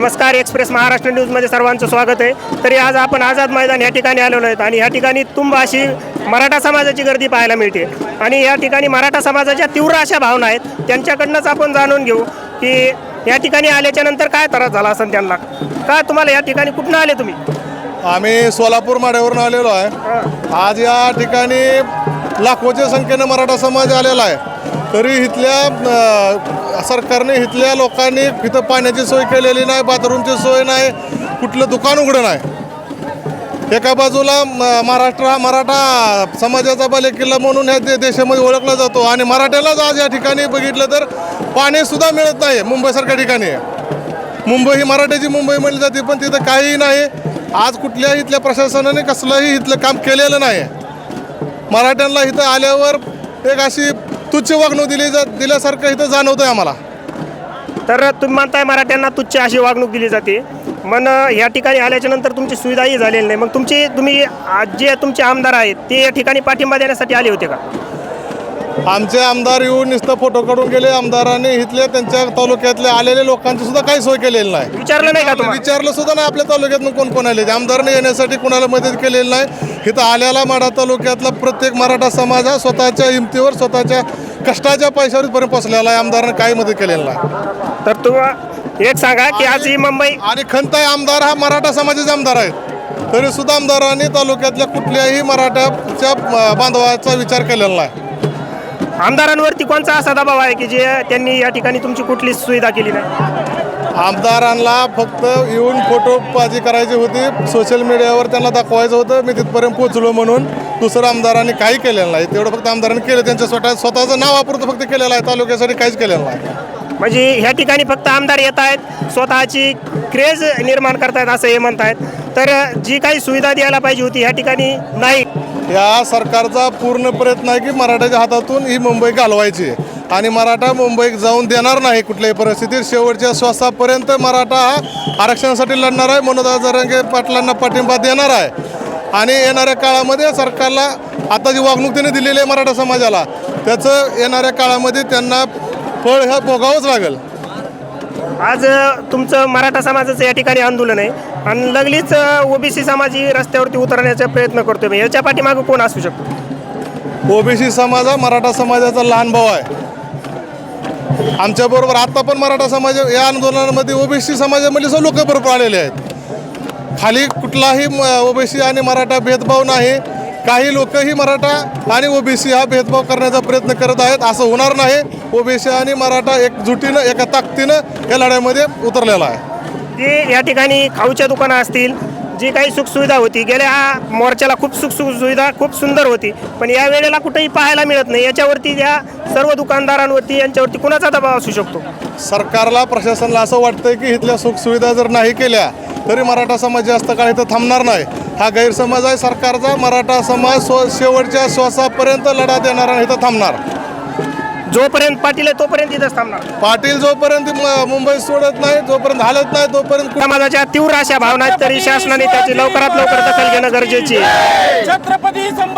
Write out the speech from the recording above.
नमस्कार एक्सप्रेस महाराष्ट्र न्यूजमध्ये सर्वांचं स्वागत आहे. तरी आज आपण आझाद मैदान या ठिकाणी आलेलो आहेत आणि या ठिकाणी तुंब अशी मराठा समाजाची गर्दी पाहायला मिळते. आणि या ठिकाणी मराठा समाजाच्या तीव्र अशा भावना आहेत. त्यांच्याकडनंच आपण जाणून घेऊ की या ठिकाणी आल्याच्यानंतर काय त्रास झाला असेल त्यांना. का तुम्हाला या ठिकाणी कुठनं आले तुम्ही? आम्ही सोलापूर माड्यावरून आलेलो आहे. आज या ठिकाणी लाखोच्या संख्येनं मराठा समाज आलेला आहे. तरी इथल्या सरकारने इथल्या लोकांनी इथं पाण्याची सोय केलेली नाही बाथरूमची सोय नाही कुठलं दुकान उघडं नाही. एका बाजूला म- महाराष्ट्र हा मराठा समाजाचा बालेकिल्ला म्हणून ह्या दे देशामध्ये ओळखला जातो आणि मराठ्यालाच आज या ठिकाणी बघितलं तर पाणीसुद्धा मिळत नाही मुंबईसारख्या ठिकाणी. मुंबई ही मराठ्याची मुंबई म्हणली जाते पण तिथं काहीही नाही. आज कुठल्याही इथल्या प्रशासनाने कसलंही इथलं काम केलेलं नाही. मराठ्यांना इथं आल्यावर एक अशी तुच्छ वागणूक दिली जात दिल्यासारखं इथं जाणवतं आहे आम्हाला. तर तुम्ही म्हणताय मराठ्यांना तुच्छ अशी वागणूक दिली जाते. मन या ठिकाणी आल्याच्यानंतर तुमची सुविधाही झालेली नाही. मग तुमची तुम्ही आज जे तुमचे आमदार आहेत ते या ठिकाणी पाठिंबा देण्यासाठी आले होते का? आमचे आमदार येऊन नुसतं फोटो काढून गेले आमदारांनी इथल्या त्यांच्या तालुक्यातल्या आलेल्या लोकांची सुद्धा काही सोय केलेली नाही. विचारलं नाही का तुम्हाला? विचारलं सुद्धा नाही आपल्या तालुक्यातून कोण कोण आले. आमदारने येण्यासाठी कुणाला मदत केलेली नाही. इथं आल्याला माडा तालुक्यातला प्रत्येक मराठा समाज हा स्वतःच्या हिमतीवर स्वतःच्या कष्टाच्या पैशावर इथपर्यंत पोचलेला आहे. आमदारानं काही मदत केलेली नाही. तर तुम्हाला एक सांगा की आज ही मुंबई आणि खंताय आमदार हा मराठा समाजाचे आमदार आहेत. तरी सुद्धा आमदारांनी तालुक्यातल्या कुठल्याही मराठ्याच्या अं, बांधवाचा विचार केलेला नाही. आमदारांवरती कोणचा असा दबाव आहे की जे त्यांनी या ठिकाणी तुमची कुठलीच सुविधा केली नाही? आमदारांना फक्त येऊन फोटोबाजी करायची होती. सोशल मीडियावर त्यांना दाखवायचं होतं. मी तिथपर्यंत पोहोचलो म्हणून. दुसरं आमदारांनी काही केलेलं नाही. तेवढं फक्त आमदारांनी केलं. त्यांच्या स्वतः स्वतःचं नाव वापरतं फक्त केलेलं आहे. तालुक्यासाठी काहीच केलेलं नाही. म्हणजे ह्या ठिकाणी फक्त आमदार येत आहेत. स्वतःची क्रेज निर्माण करतायत असं हे म्हणतायत. तर जी काही सुविधा द्यायला पाहिजे होती ह्या ठिकाणी नाही. या सरकारचा पूर्ण प्रयत्न आहे की मराठ्याच्या हातातून ही मुंबई घालवायची. आणि मराठा मुंबईत जाऊन देणार नाही कुठल्याही परिस्थितीत. शेवटच्या श्वासापर्यंत मराठा हा आरक्षणासाठी लढणार आहे. मनोज जरंगे पाटलांना पाठिंबा देणार आहे. आणि येणाऱ्या काळामध्ये सरकारला आता जी वागणूक त्याने दिलेली आहे मराठा समाजाला. त्याचं येणाऱ्या काळामध्ये त्यांना फळ ह्या भोगावंच लागेल. आज तुमचं मराठा समाजाचं या ठिकाणी आंदोलन आहे. आणि लगलीच ओबीसी समाज ही रस्त्यावरती उतरण्याचा प्रयत्न करतोय मी. याच्या पाठीमागं कोण असू शकतो? ओबीसी समाज हा मराठा समाजाचा लहान भाऊ आहे. आमच्याबरोबर आता पण मराठा समाज या आंदोलनामध्ये ओबीसी समाजामधले लोक बरोबर आलेले आहेत. खाली कुठलाही ओबीसी आणि मराठा भेदभाव नाही. काही लोकही मराठा आणि ओबीसी हा भेदभाव करण्याचा प्रयत्न करत आहेत. असं होणार नाही. ओबीसी आणि मराठा एकजुटीनं एका ताकदीनं या लढ्यामध्ये उतरलेला आहे. जी या ठिकाणी खाऊच्या दुकानं असतील जी काही सुखसुविधा होती गेल्या मोर्चाला खूप सुख सुविधा खूप सुंदर होती पण या वेळेला कुठेही पाहायला मिळत नाही. याच्यावरती या सर्व दुकानदारांवरती यांच्यावरती कुणाचा दबाव असू शकतो? सरकारला प्रशासनाला असं वाटतं की इथल्या सुखसुविधा जर नाही केल्या तरी मराठा समाज जास्त काळ इथं थांबणार नाही. हा गैरसमज आहे सरकारचा. मराठा समाज स्व शेवटच्या श्वासापर्यंत लढा देणार आणि इथं थांबणार. जोपर्यंत पाटील आहे तोपर्यंत इथंच थांबणार. पाटील जोपर्यंत म- मुंबई सोडत नाही जोपर्यंत हालत नाही तोपर्यंत समाजाच्या तीव्र अशा भावना आहेत तरी शासनाने त्याची लवकरात लवकर दखल घेणं गरजेची आहे. छत्रपती संभाजी